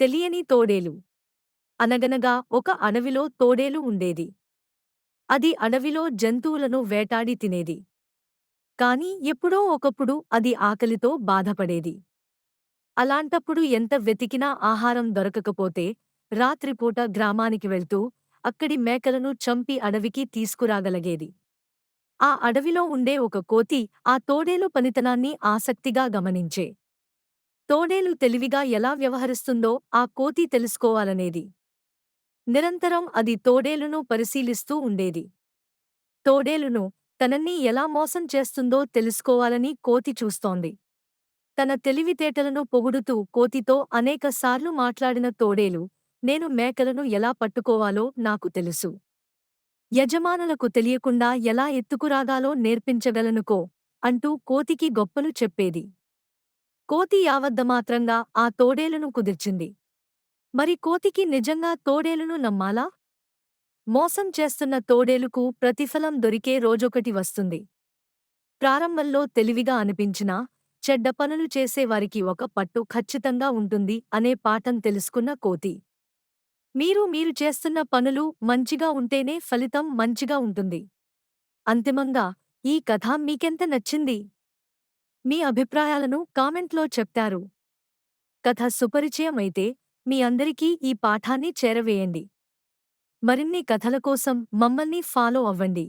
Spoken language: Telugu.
తెలియని తోడేలు. అనగనగా ఒక అడవిలో తోడేలు ఉండేది. అది అడవిలో జంతువులను వేటాడి తినేది. కాని ఎప్పుడో ఒకప్పుడు అది ఆకలితో బాధపడేది. అలాంటప్పుడు ఎంత వెతికినా ఆహారం దొరకకపోతే రాత్రిపూట గ్రామానికి వెళ్తూ అక్కడి మేకలను చంపి అడవికి తీసుకురాగలిగేది. ఆ అడవిలో ఉండే ఒక కోతి ఆ తోడేలు పనితనాన్ని ఆసక్తిగా గమనించే తోడేలు తెలివిగా ఎలా వ్యవహరిస్తుందో ఆ కోతి తెలుసుకోవాలనేది. నిరంతరం అది తోడేలును పరిశీలిస్తూ ఉండేది. తోడేలును తనన్ని ఎలా మోసం చేస్తుందో తెలుసుకోవాలని కోతి చూస్తోంది. తన తెలివితేటలను పొగుడుతూ కోతితో అనేకసార్లు మాట్లాడిన తోడేలు నేను మేకలను ఎలా పట్టుకోవాలో నాకు తెలుసు. యజమానులకు తెలియకుండా ఎలా ఎత్తుకురాగాలో నేర్పించగలనుకో అంటూ కోతికి గొప్పలు చెప్పేది. కోతి యావద్దమాత్రంగా ఆ తోడేలును కుదిర్చింది. మరి కోతికి నిజంగా తోడేలును నమ్మాలా? మోసం చేస్తున్న తోడేలుకు ప్రతిఫలం దొరికే రోజొకటి వస్తుంది. ప్రారంభంలో తెలివిగా అనిపించినా చెడ్డ పనులు చేసేవారికి ఒక పట్టు ఖచ్చితంగా ఉంటుంది అనే పాఠం తెలుసుకున్న కోతి. మీరు మీరు చేస్తున్న పనులు మంచిగా ఉంటేనే ఫలితం మంచిగా ఉంటుంది. అంతిమంగా ఈ కథ మీకెంత నచ్చింది? మీ అభిప్రాయాలను కామెంట్లో చెప్తారు. కథ సుపరిచయం అయితే మీ అందరికీ ఈ పాఠాన్ని చేరవేయండి. మరిన్ని కథల కోసం మమ్మల్ని ఫాలో అవ్వండి.